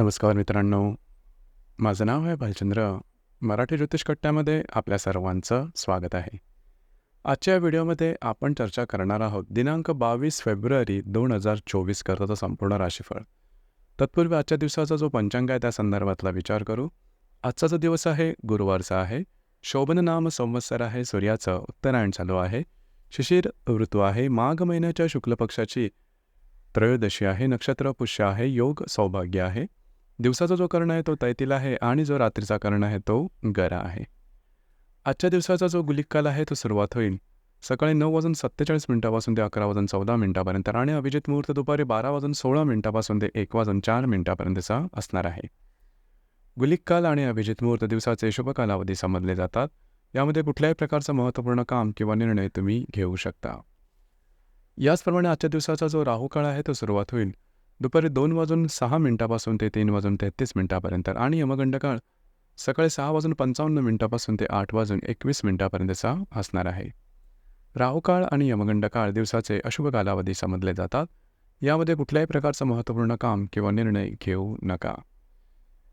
नमस्कार मित्रांनो. माझं नाव आहे भालचंद्र. मराठी ज्योतिष कट्ट्यामध्ये आपल्या सर्वांचं स्वागत आहे. आजच्या व्हिडिओमध्ये आपण चर्चा करणार आहोत दिनांक बावीस फेब्रुवारी दोन हजार चोवीस करताचं संपूर्ण राशीफळ. तत्पूर्वी आजच्या दिवसाचा जो पंचांग आहे त्या संदर्भातला विचार करू. आजचा जो दिवस आहे गुरुवारचा आहे. शोभन नाम संवत्सर आहे सूर्याचं उत्तरायण चालू आहे. शिशिर ऋतू आहे माघ महिन्याच्या शुक्ल पक्षाची त्रयोदशी आहे नक्षत्र पुष्य आहे योग सौभाग्य आहे. दिवसाचा जो कर्ण आहे तो तैतील आहे आणि जो रात्रीचा कर्ण आहे तो गरा आहे. आजच्या दिवसाचा जो गुलिक्काल आहे तो सुरुवात होईल. सकाळी नऊ वाजून सत्तेचाळीस मिनिटापासून ते अकरा वाजून चौदा मिनिटापर्यंत आणि अभिजित मुहूर्त दुपारी बारा वाजून सोळा मिनिटापासून ते एक वाजून चार मिनिटापर्यंतचा असणार आहे. गुलिक्काल आणि अभिजित मुहूर्त दिवसाचे शुभ कालावधी समजले जातात. यामध्ये कुठल्याही प्रकारचं महत्त्वपूर्ण काम किंवा निर्णय तुम्ही घेऊ शकता. याचप्रमाणे आजच्या दिवसाचा जो राहू काळ आहे तो सुरुवात होईल. दुपारी दोन वाजून सहा मिनिटापासून ते तीन वाजून तेहतीस मिनिटापर्यंत आणि यमगंड काळ सकाळी सहा वाजून पंचावन्न मिनिटापासून ते आठ वाजून एकवीस मिनिटापर्यंतचा असणार आहे. राहुकाळ आणि यमगंड काळ दिवसाचे अशुभ कालावधी समजले जातात. यामध्ये कुठल्याही प्रकारचं महत्त्वपूर्ण काम किंवा निर्णय घेऊ नका.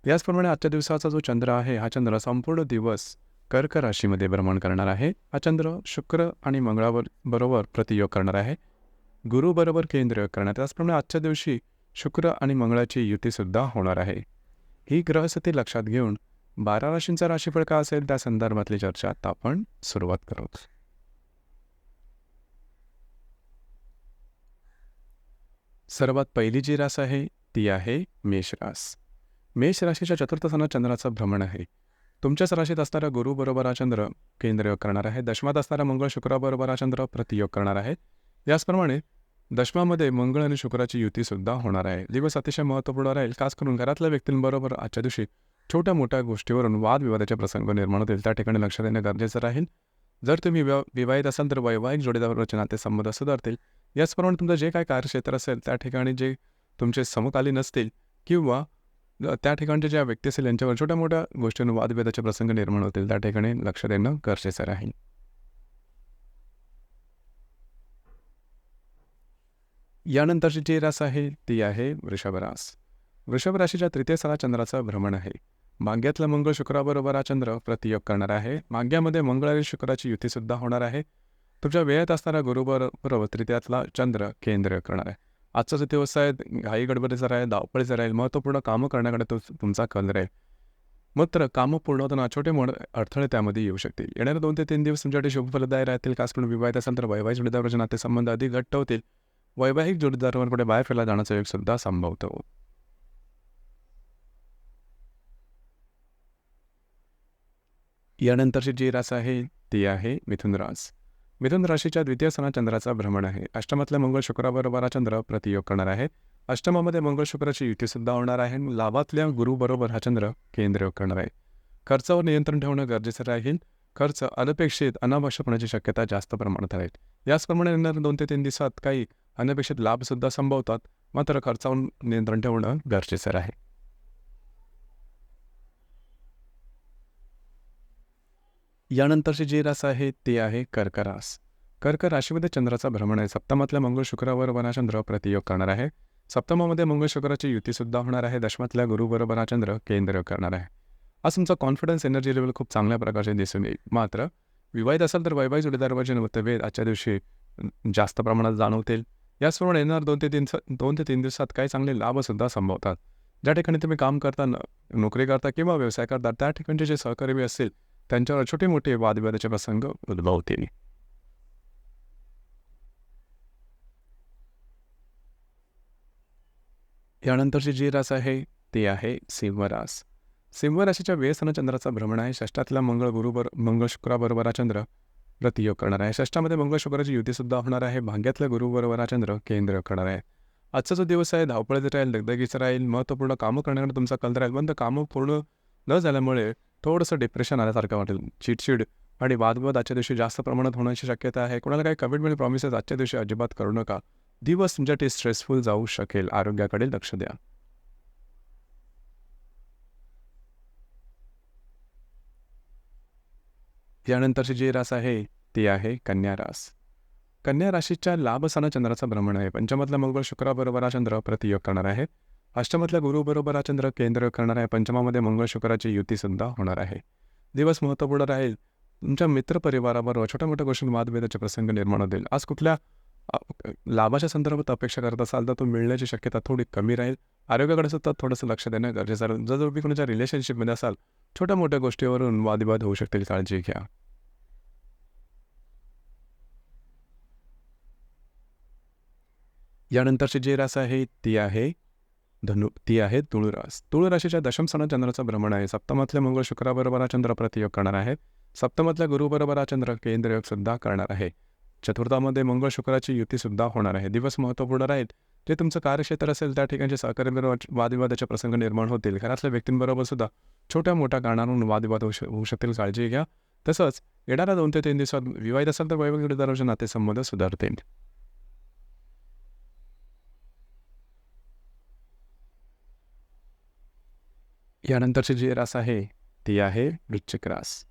याचप्रमाणे आजच्या दिवसाचा जो चंद्र आहे हा चंद्र संपूर्ण दिवस कर्क राशीमध्ये भ्रमण करणार आहे. हा चंद्र शुक्र आणि मंगळावर बरोबर प्रतियोग करणार आहे. गुरुबरोबर केंद्र करणार त्याचप्रमाणे आजच्या दिवशी शुक्र आणि मंगळाची युतीसुद्धा होणार आहे. ही ग्रहस्थिती लक्षात घेऊन बारा राशींचा राशीफळ का असेल त्या संदर्भातली चर्चा आता आपण सुरुवात करू सर्वात पहिली जी रास आहे ती आहे मेष रास. मेष राशीच्या चतुर्थ चंद्राचं भ्रमण आहे. तुमच्याच राशीत असणारा गुरुबरोबर हा चंद्र केंद्रयोग करणार आहे. दशमात असणारा मंगळ शुक्राबरोबर हा चंद्र प्रतियोग करणार आहे. याचप्रमाणे दशमामध्ये मंगळ आणि शुक्राची युतीसुद्धा होणार आहे. दिवस अतिशय महत्त्वपूर्ण राहील. खास करून घरातल्या व्यक्तींबरोबर आजच्या दिवशी छोट्या मोठ्या गोष्टीवरून वादविवादाचे प्रसंग निर्माण होतील. त्या ठिकाणी लक्ष देणं गरजेचं राहील. जर तुम्ही विवाहित असाल तर वैवाहिक जोडीदाराचे नाते संबंध सुधारतील. याचप्रमाणे तुमचं जे काय कार्यक्षेत्र असेल त्या ठिकाणी जे तुमचे समकालीन असतील किंवा त्या ठिकाणच्या ज्या व्यक्ती असेल यांच्यावर छोट्या मोठ्या गोष्टींवर वादभेदाचे प्रसंग निर्माण होतील. त्या ठिकाणी लक्ष देणं गरजेचं राहील. यानंतरची जी रास आहे ती आहे वृषभरास वृषभ राशीच्या तृतीय सणा चंद्राचं भ्रमण आहे. माग्यातला मंगळ शुक्राबरोबर हा चंद्र प्रतियोग करणार आहे. माग्यामध्ये मंगळ आणि शुक्राची युतीसुद्धा होणार आहे. तुमच्या वेळेत असणारा गुरुबरोबर तृतीयातला चंद्र केंद्र करणार आहे. आजचा जो दिवस आहे घाई गडबडीचा राहील धावपळीचा राहील महत्त्वपूर्ण कामं करण्याकडे तो तुमचा कल राहील. मात्र कामं पूर्ण होताना छोटे मोठे अडथळे त्यामध्ये येऊ शकतील. येणारे दोन ते तीन दिवस तुमच्यासाठी शुभफलदायी राहतील. खास करून विवाहित असेल तर वैवाहिक जोडीदाराचे नातेसंबंध अधिक घट्ट होतील. वैवाहिक जोडीदारांकडे बाहेर फिरला जाण्याचा योग सुद्धा संभवतो. यानंतरची जी रास आहे ती आहे मिथुन रास. मिथुन राशीच्या द्वितीय सणा चंद्राचा भ्रमण आहे. अष्टमातल्या मंगळ शुक्राबरोबर हा चंद्र प्रतियोग करणार आहे अष्टमामध्ये मंगळ शुक्राची युतीसुद्धा होणार आहे. लाभातल्या गुरुबरोबर हा चंद्र केंद्रयोग करणार आहे. खर्चावर नियंत्रण ठेवणं गरजेचं राहील. खर्च अनपेक्षित अनावश्यक होण्याची शक्यता जास्त प्रमाणात राहील याचप्रमाणे येणाऱ्या दोन ते तीन दिवसात काही अनपेक्षित लाभसुद्धा संभवतात. मात्र खर्चावर नियंत्रण ठेवणं गरजेचं आहे. यानंतरची जी रास आहे ते आहे कर्क रास कर्क राशीमध्ये चंद्राचा भ्रमण आहे. सप्तमातल्या मंगळ शुक्रावर वनाचंद्र प्रतियोग करणार आहे. सप्तमामध्ये मंगळ शुक्राची युतीसुद्धा होणार आहे. दशमातल्या गुरुबरोबर हा चंद्र केंद्र करणार आहे. आज तुमचा कॉन्फिडन्स एनर्जी लेवल खूप चांगल्या प्रकारचे दिसून येईल. मात्र विवाहित असेल तर वैवाहिक वजन मतभेद आजच्या दिवशी जास्त प्रमाणात जाणवतील. याचप्रमाणे येणार दोन ते तीन दोन ते तीन दिवसात काही चांगले लाभसुद्धा संभवतात. ज्या ठिकाणी तुम्ही काम करता नोकरी करता किंवा व्यवसाय करता त्या ठिकाणचे जे सहकर्मी असतील त्यांच्यावर छोटे मोठे वादविवादाचे प्रसंग उद्भवतील यानंतरची जी रास आहे ती आहे सिंहरास. सिंह राशीच्या चंद्राचा भ्रमण आहे. षष्टातला मंगळ गुरुबर मंगळ शुक्राबरोबर चंद्र प्रतियोग करणार आहे. षष्टामध्ये मंगळ शुक्राची युतीसुद्धा होणार आहे. भाग्यातल्या गुरुबरोबर हा चंद्र केंद्र करणार आहे. आजचा जो दिवस आहे धावपळीचा राहील दगदगीचा राहील महत्त्वपूर्ण कामं करण्याकडे तुमचा कल राहील. पण कामं पूर्ण न झाल्यामुळे थोडंसं डिप्रेशन आल्यासारखं वाटेल. चिडचिड आणि वादविवाद आजच्या दिवशी जास्त प्रमाणात होण्याची शक्यता आहे. कोणाला काही कमिटमेंट प्रॉमिसेस आजच्या दिवशी अजिबात करू नका. दिवस तुमच्यासाठी स्ट्रेसफुल जाऊ शकेल. आरोग्याकडे लक्ष द्या. यानंतरची जे रास आहे ते आहे कन्या रास. कन्या राशीच्या लाभ सणा चंद्राचं भ्रमण आहे. पंचमातला मंगळ शुक्राबरोबर हा चंद्र प्रतियोग करणार आहे. अष्टमातल्या गुरुबरोबर हा चंद्र केंद्र करणार आहे. पंचमामध्ये मंगळ शुक्राची युतीसुद्धा होणार आहे. दिवस महत्त्वपूर्ण राहील. तुमच्या मित्रपरिवाराबरोबर छोट्या मोठ्या गोष्टी वादभेदाचे प्रसंग निर्माण होतील. आज कुठल्या लाभाच्या संदर्भात अपेक्षा करत असाल तर तो मिळण्याची शक्यता थोडी कमी राहील. आरोग्याकडे सुद्धा थोडंसं लक्ष देणं गरजेचं राहील जर तुम्ही कोणाच्या रिलेशनशिपमध्ये असाल छोट्या मोठ्या गोष्टीवरून वादविवाद होऊ शकतील काळजी घ्या. यानंतरची जी रास आहे ती आहे धनु ती आहे तुळुरास तुळू राशीच्या दशम सणात चंद्राचं भ्रमण आहे. सप्तमातल्या मंगळ शुक्राबरोबर हा चंद्र प्रतियोग करणार आहे सप्तमातल्या गुरुबरोबर हा चंद्र केंद्रयोग सुद्धा करणार आहे. चतुर्थामध्ये मंगळ शुक्राची युतीसुद्धा होणार आहे. दिवस महत्त्वपूर्ण राहील. जे तुमचं कार्यक्षेत्र असेल त्या ठिकाणचे सहकार्य वादविवादाचे प्रसंग निर्माण होतील. घरातल्या व्यक्तींबरोबर सुद्धा छोट्या मोठ्या कारणावरून वादविवाद होऊ होऊ शकतील काळजी घ्या. तसंच येणाऱ्या दोन ते तीन दिवसात विवाहित असेल तर वैवाहिक जोडीदाराचे नातेसंबंध सुधारतील. यानंतरची जी रास आहे ती आहे वृश्चिक रास.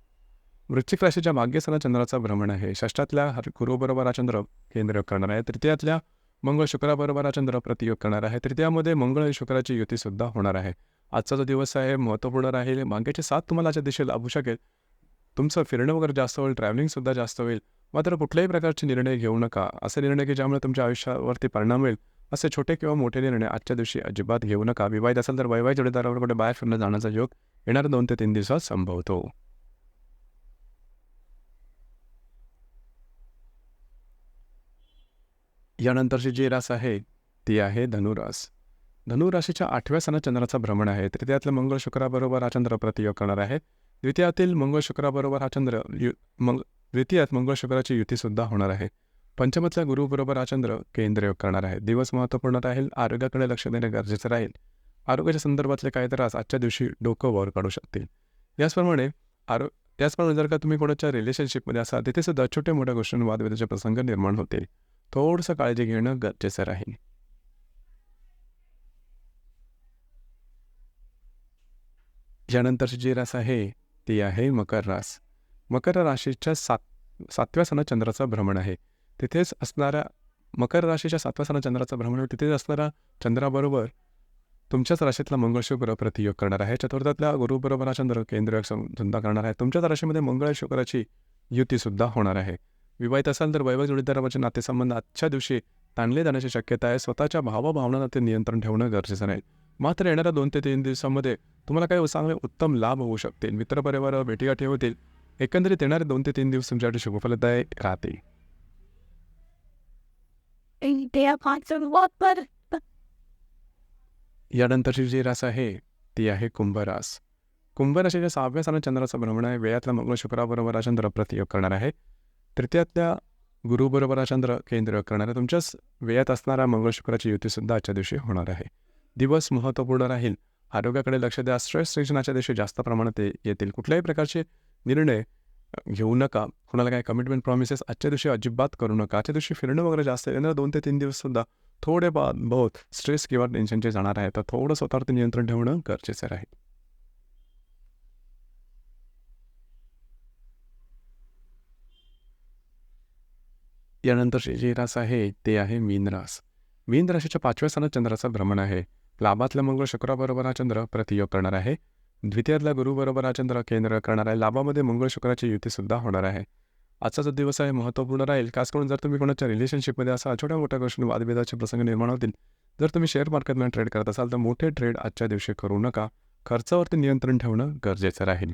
वृश्चिक राशीच्या भाग्यस्थानात चंद्राचा भ्रमण आहे. षष्ठातल्या हर- गुरुबरोबर हा चंद्र केंद्रयोग करणार आहे. तृतीयातल्या मंगळ शुक्राबरोबर हा चंद्र प्रतियोग करणार आहे. तृतीयामध्ये मंगळ आणि शुक्राची युतीसुद्धा होणार आहे. आजचा जो दिवस आहे महत्त्वपूर्ण राहील. भाग्याची साथ तुम्हाला आजच्या दिशेला लाभू शकेल. तुमचं फिरणं वगैरे जास्त होईल ट्रॅव्हलिंगसुद्धा जास्त होईल. मात्र कुठल्याही प्रकारचे निर्णय घेऊ नका. असे निर्णय की ज्यामुळे तुमच्या आयुष्यावरती परिणाम होईल असे छोटे किंवा मोठे निर्णय आजच्या दिवशी अजिबात घेऊ नका. विवाहित असेल तर वैवाहिक जोडीदारावर कुठे बाहेर फिरणं जाण्याचा योग येणाऱ्या दोन ते तीन दिवसात संभवतो. यानंतरची जी रास आहे ती आहे धनुरास. धनुराशीच्या आठव्या सणात चंद्राचा भ्रमण आहे. तृतीयातल्या मंगळ शुक्राबरोबर हा चंद्र प्रतियोग करणार आहे. द्वितीयातील मंगळ शुक्राबरोबर हा चंद्र यु मंग द्वितीयात मंगळ शुक्राची युतीसुद्धा होणार आहे. पंचमातल्या गुरुबरोबर हा चंद्र केंद्रयोग करणार आहे. दिवस महत्त्वपूर्ण राहील आरोग्याकडे लक्ष देणे गरजेचं राहील. आरोग्याच्या संदर्भातले काही त्रास आजच्या दिवशी डोकं वर काढू शकतील. याचप्रमाणे आरो त्याचप्रमाणे जर का तुम्ही कोणाच्या रिलेशनशिपमध्ये असाल तिथे सुद्धा छोट्या मोठ्या गोष्टींवर वादविदाचे प्रसंग निर्माण होतील. थोडंसं काळजी घेणं गरजेचं राहील. यानंतरची जी रास आहे ती आहे मकर रास. मकर राशीच्या सात सातव्या सणात चंद्राचं भ्रमण आहे. तिथेच असणाऱ्या मकर राशीच्या सातव्या सणात चंद्राचं भ्रमण तिथेच असणाऱ्या चंद्राबरोबर तुमच्याच राशीतला मंगळ शुक्र प्रतियोग करणार आहे. चतुर्थातल्या गुरुबरोबर हा चंद्र केंद्र सुद्धा करणार आहे. तुमच्याच राशीमध्ये मंगळ शुक्राची युतीसुद्धा होणार आहे. विवाहित असाल तर वैवाहिक जोडीदाराचे नातेसंबंध आजच्या दिवशी ताणले जाण्याची शक्यता आहे. स्वतःच्या भावभावनांना ते नियंत्रण ठेवणं गरजेचं राहील मात्र येणाऱ्या दोन ते तीन दिवसांमध्ये तुम्हाला काही चांगले उत्तम लाभ होऊ शकतील. मित्रपरिवार भेटीगाठी होतील. एकंदरीत येणारे दोन ते तीन दिवस तुमच्यासाठी शुभफलदायक राहतील. यानंतरची जी रास आहे ती आहे कुंभरास. कुंभराशीच्या सहाव्या सणात चंद्राचं भ्रमण आहे. वेळातला मंगळ शुक्राबरोबर हा चंद्र प्रतियोग करणार आहे. तृतीयातल्या गुरुबरोबर चंद्र केंद्र करणाऱ्या तुमच्याच वेळात असणारा मंगळशुक्राची युतीसुद्धा आजच्या दिवशी होणार आहे. दिवस महत्त्वपूर्ण राहील. आरोग्याकडे लक्ष द्या. स्ट्रेस टेन्शनाच्या दिवशी जास्त प्रमाणात ते येतील. कुठल्याही प्रकारचे निर्णय घेऊ नका. कुणाला काही कमिटमेंट प्रॉमिसेस आजच्या दिवशी अजिबात करू नका. आजच्या दिवशी फिरणं वगैरे जास्त येणार दोन ते तीन दिवस सुद्धा थोडे बा बहुत स्ट्रेस किंवा टेन्शनचे जाणार आहे. तर थोडं स्वतःवरती नियंत्रण ठेवणं गरजेचं राहील. यानंतर जे रास आहे ते आहे मीन रास. मीन राशीच्या पाचव्या स्थानात चंद्राचं भ्रमण आहे. लाभातल्या मंगळ शुक्राबरोबर हा चंद्र प्रतियोग करणार आहे. द्वितीयातल्या गुरुबरोबर हा चंद्र केंद्र करणार आहे. लाभामध्ये मंगळ शुक्राची युतीसुद्धा होणार आहे. आजचा जो दिवस आहे महत्त्वपूर्ण राहील. खास करून जर तुम्ही कोणाच्या रिलेशनशिपमध्ये असा छोट्या मोठ्या गोष्टी वादभेदाचे प्रसंग निर्माण होतील जर तुम्ही शेअर मार्केटमध्ये ट्रेड करत असाल तर मोठे ट्रेड आजच्या दिवशी करू नका. खर्चावरती नियंत्रण ठेवणं गरजेचं राहील.